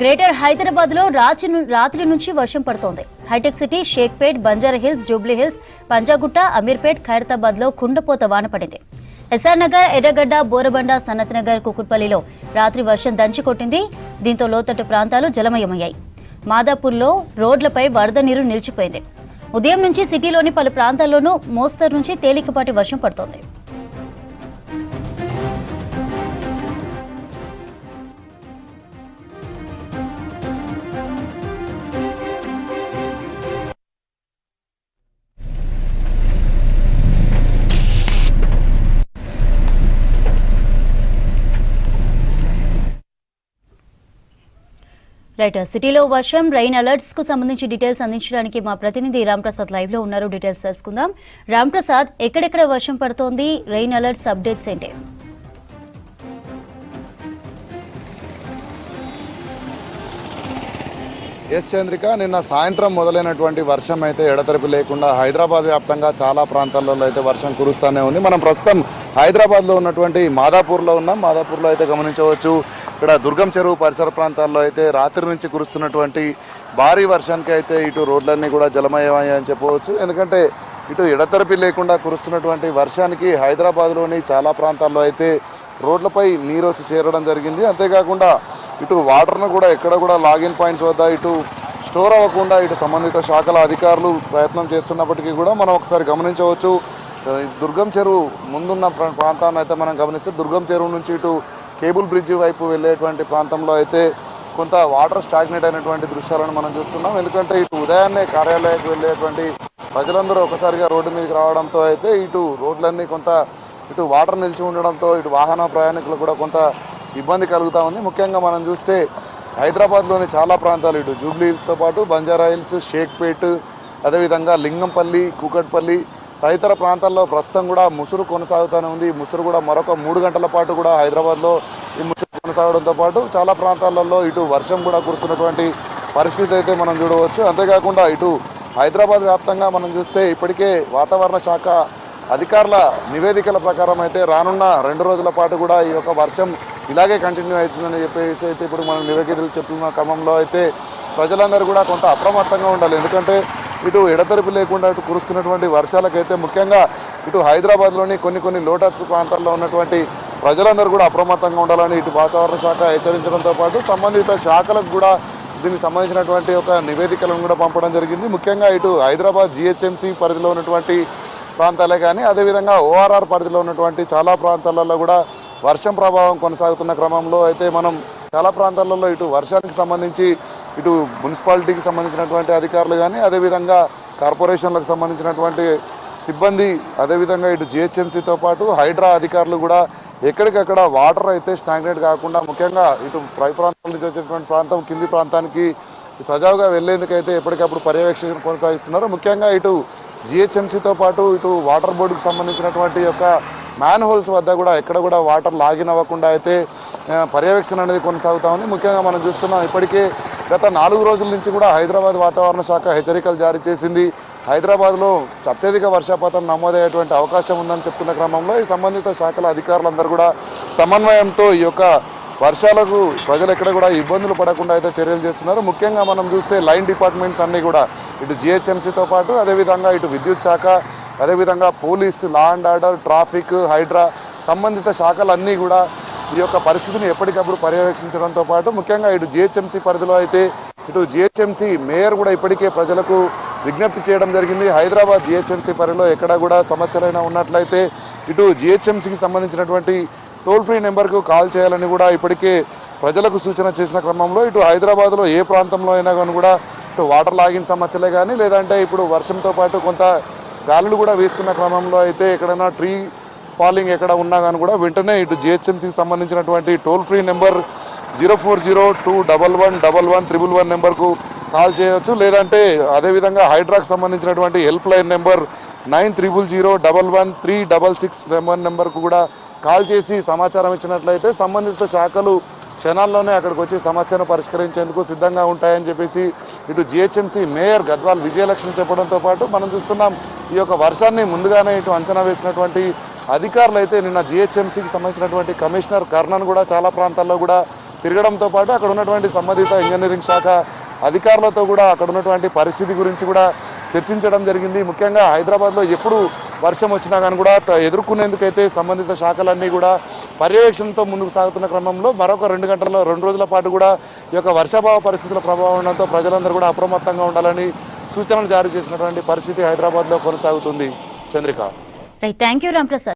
Greater హైదరాబాద్లో రాత్రి నుంచి వర్షం పడుతోంది. Hitec City Shaikpet Banjara Hills Hills Panjagutta Ameerpet ఖైరతాబాద్లో కుండపోత వాన పడింది. ఎస్ఆర్ నగర్ ఎర్రగడ్డ బోరబండ సనత్ నగర్ కుకుట్పల్లిలో రాత్రి వర్షం దంచి కొట్టింది. దీంతో లోతట్టు ప్రాంతాలు జలమయమయ్యాయి. మాదాపూర్లో రోడ్లపై వరద నీరు నిలిచిపోయింది. ఉదయం నుంచి సిటీలోని పలు ప్రాంతాల్లోనూ మోస్తరు నుంచి తేలికపాటి వర్షం పడుతోంది. రైట్ uh, సిటీలో వర్షం రైన్ అలర్ట్స్కు సంబంధించి డీటెయిల్స్ అందించడానికి మా ప్రతినిధి రాంప్రసాద్ లైవ్లో ఉన్నారు. డీటెయిల్స్ తెలుసుకుందాం. రాంప్రసాద్ ఎక్కడెక్కడ వర్షం పడుతోంది? రైన్ అలర్ట్స్ అప్డేట్స్ ఏంటి? ఎస్ చంద్రిక నిన్న సాయంత్రం మొదలైనటువంటి వర్షం అయితే ఎడతెరిపి లేకుండా హైదరాబాద్ వ్యాప్తంగా చాలా ప్రాంతాల్లో అయితే వర్షం కురుస్తూనే ఉంది. మనం ప్రస్తుతం హైదరాబాద్లో ఉన్నటువంటి మాదాపూర్లో ఉన్నాం. మాదాపూర్లో అయితే గమనించవచ్చు. ఇక్కడ దుర్గం చెరువు పరిసర ప్రాంతాల్లో అయితే రాత్రి నుంచి కురుస్తున్నటువంటి భారీ వర్షానికి అయితే ఇటు రోడ్లన్నీ కూడా జలమయమయ్యాయని చెప్పవచ్చు. ఎందుకంటే ఇటు ఎడతెరిపి లేకుండా కురుస్తున్నటువంటి వర్షానికి హైదరాబాద్లోని చాలా ప్రాంతాల్లో అయితే రోడ్లపై నీరు వచ్చి చేరడం జరిగింది. అంతేకాకుండా ఇటు వాటర్ను కూడా ఎక్కడ కూడా లాగిన్ పాయింట్స్ వద్ద ఇటు స్టోర్ అవ్వకుండా ఇటు సంబంధిత శాఖల అధికారులు ప్రయత్నం చేస్తున్నప్పటికీ కూడా మనం ఒకసారి గమనించవచ్చు. దుర్గం చెరువు ముందున్న ప్రా- ప్రాంతాన్ని అయితే మనం గమనిస్తే దుర్గం చెరువు నుంచి ఇటు కేబుల్ బ్రిడ్జి వైపు వెళ్ళేటువంటి ప్రాంతంలో అయితే కొంత వాటర్ స్టాగ్నేట్ అయినటువంటి దృశ్యాలను మనం చూస్తున్నాం. ఎందుకంటే ఇటు ఉదయాన్నే కార్యాలయానికి వెళ్ళేటువంటి ప్రజలందరూ ఒకసారిగా రోడ్డు మీదకి రావడంతో అయితే ఇటు రోడ్లన్నీ కొంత ఇటు వాటర్ నిలిచి ఉండడంతో ఇటు వాహన ప్రయాణికులు కూడా కొంత ఇబ్బంది కలుగుతూ ఉంది. ముఖ్యంగా మనం చూస్తే హైదరాబాద్లోని చాలా ప్రాంతాలు ఇటు జూబ్లీ హిల్స్తో పాటు బంజారా హిల్స్ షేక్పేట్ అదేవిధంగా లింగంపల్లి కూకట్పల్లి తదితర ప్రాంతాల్లో ప్రస్తుతం కూడా ముసురు కొనసాగుతూనే ఉంది. ఈ ముసురు కూడా మరొక మూడు గంటల పాటు కూడా హైదరాబాద్లో ఈ ముసురు కొనసాగడంతో పాటు చాలా ప్రాంతాలలో ఇటు వర్షం కూడా కురుస్తున్నటువంటి పరిస్థితి అయితే మనం చూడవచ్చు. అంతేకాకుండా ఇటు హైదరాబాద్ వ్యాప్తంగా మనం చూస్తే ఇప్పటికే వాతావరణ శాఖ అధికారుల నివేదికల ప్రకారం అయితే రానున్న రెండు రోజుల పాటు కూడా ఈ యొక్క వర్షం ఇలాగే కంటిన్యూ అవుతుందని చెప్పేసి అయితే ఇప్పుడు మనం నివేదికలు చెప్తున్న క్రమంలో అయితే ప్రజలందరూ కూడా కొంత అప్రమత్తంగా ఉండాలి. ఎందుకంటే ఇటు ఎడతెరిపి లేకుండా ఇటు కురుస్తున్నటువంటి వర్షాలకైతే ముఖ్యంగా ఇటు హైదరాబాద్లోని కొన్ని కొన్ని లోటత్తు ప్రాంతాల్లో ఉన్నటువంటి ప్రజలందరూ కూడా అప్రమత్తంగా ఉండాలని ఇటు వాతావరణ శాఖ హెచ్చరించడంతో పాటు సంబంధిత శాఖలకు కూడా దీనికి సంబంధించినటువంటి ఒక నివేదికలను కూడా పంపడం జరిగింది. ముఖ్యంగా ఇటు హైదరాబాద్ జిహెచ్ఎంసీ పరిధిలో ఉన్నటువంటి ప్రాంతాలే కానీ అదేవిధంగా ఓఆర్ఆర్ పరిధిలో ఉన్నటువంటి చాలా ప్రాంతాలలో కూడా వర్షం ప్రభావం కొనసాగుతున్న క్రమంలో అయితే మనం చాలా ప్రాంతాలలో ఇటు వర్షానికి సంబంధించి ఇటు మున్సిపాలిటీకి సంబంధించినటువంటి అధికారులు కానీ అదేవిధంగా కార్పొరేషన్లకు సంబంధించినటువంటి సిబ్బంది అదేవిధంగా ఇటు జిహెచ్ఎంసీతో పాటు హైడ్రా అధికారులు కూడా ఎక్కడికక్కడ వాటర్ అయితే స్టాగ్నేట్ కాకుండా ముఖ్యంగా ఇటు పై ప్రాంతాల నుంచి వచ్చేటువంటి ప్రాంతం కింది ప్రాంతానికి సజావుగా వెళ్ళేందుకైతే ఎప్పటికప్పుడు పర్యవేక్షణ కొనసాగిస్తున్నారు. ముఖ్యంగా ఇటు జిహెచ్ఎంసీతో పాటు ఇటు వాటర్ బోర్డుకు సంబంధించినటువంటి యొక్క మ్యాన్ హోల్స్ వద్ద కూడా ఎక్కడ కూడా వాటర్ లాగిన్ అవ్వకుండా అయితే పర్యవేక్షణ అనేది కొనసాగుతా ఉంది. ముఖ్యంగా మనం చూస్తున్నాం ఇప్పటికే గత నాలుగు రోజుల నుంచి కూడా హైదరాబాద్ వాతావరణ శాఖ హెచ్చరికలు జారీ చేసింది. హైదరాబాద్లో అత్యధిక వర్షపాతం నమోదయ్యేటువంటి అవకాశం ఉందని చెప్తున్న క్రమంలో ఈ సంబంధిత శాఖల అధికారులందరూ కూడా సమన్వయంతో ఈ యొక్క వర్షాలకు ప్రజలు ఎక్కడ కూడా ఇబ్బందులు పడకుండా అయితే చర్యలు చేస్తున్నారు. ముఖ్యంగా మనం చూస్తే లైన్ డిపార్ట్మెంట్స్ అన్నీ కూడా ఇటు జిహెచ్ఎంసీతో పాటు అదేవిధంగా ఇటు విద్యుత్ శాఖ అదేవిధంగా police law and order traffic HYDRAA సంబంధిత శాఖలన్నీ కూడా ఈ యొక్క పరిస్థితిని ఎప్పటికప్పుడు పర్యవేక్షించడంతో పాటు ముఖ్యంగా ఇటు జిహెచ్ఎంసీ పరిధిలో అయితే ఇటు జిహెచ్ఎంసీ మేయర్ కూడా ఇప్పటికే ప్రజలకు విజ్ఞప్తి చేయడం జరిగింది. హైదరాబాద్ జిహెచ్ఎంసీ పరిధిలో ఎక్కడ కూడా సమస్యలైనా ఉన్నట్లయితే ఇటు జిహెచ్ఎంసీకి సంబంధించినటువంటి టోల్ ఫ్రీ నెంబర్కు కాల్ చేయాలని కూడా ఇప్పటికే ప్రజలకు సూచన చేసిన క్రమంలో ఇటు హైదరాబాద్లో ఏ ప్రాంతంలో అయినా కానీ కూడా ఇటు వాటర్ లాగిన్ సమస్యలే కానీ లేదంటే ఇప్పుడు వర్షంతో పాటు కొంత గాలులు కూడా వేస్తున్న క్రమంలో అయితే ఎక్కడైనా ట్రీ ఫాలింగ్ ఎక్కడ ఉన్నా కానీ కూడా వెంటనే ఇటు జిహెచ్ఎంసీకి సంబంధించినటువంటి toll free number zero four zero two double one double one triple one నెంబర్కు కాల్ చేయవచ్చు లేదంటే అదేవిధంగా హైడ్రాకి సంబంధించినటువంటి helpline number nine triple zero double one three double six number నెంబర్కు కూడా కాల్ చేసి సమాచారం ఇచ్చినట్లయితే సంబంధిత శాఖలు క్షణాల్లోనే అక్కడికి వచ్చి సమస్యను పరిష్కరించేందుకు సిద్ధంగా ఉంటాయని చెప్పేసి ఇటు జిహెచ్ఎంసీ మేయర్ గద్వాల్ విజయలక్ష్మి చెప్పడంతో పాటు మనం చూస్తున్నాం ఈ యొక్క వర్షాన్ని ముందుగానే ఇటు అంచనా వేసినటువంటి అధికారులు అయితే నిన్న జిహెచ్ఎంసీకి సంబంధించినటువంటి కమిషనర్ కర్ణన్ కూడా చాలా ప్రాంతాల్లో కూడా తిరగడంతో పాటు అక్కడ ఉన్నటువంటి సంబంధిత ఇంజనీరింగ్ శాఖ అధికారులతో కూడా అక్కడ ఉన్నటువంటి పరిస్థితి గురించి కూడా చర్చించడం జరిగింది. ముఖ్యంగా హైదరాబాద్లో ఎప్పుడు వర్షం వచ్చినా కానీ కూడా ఎదుర్కొనేందుకైతే సంబంధిత శాఖలన్నీ కూడా పర్యవేక్షణతో ముందుకు సాగుతున్న క్రమంలో మరొక రెండు గంటల్లో రెండు రోజుల పాటు కూడా ఈ యొక్క వర్షాభావ పరిస్థితుల ప్రభావం ఉండడంతో ప్రజలందరూ కూడా అప్రమత్తంగా ఉండాలని సూచనలు జారీ చేసినటువంటి పరిస్థితి హైదరాబాద్లో కొనసాగుతుంది. Chandrika. Right thank you Ramprasad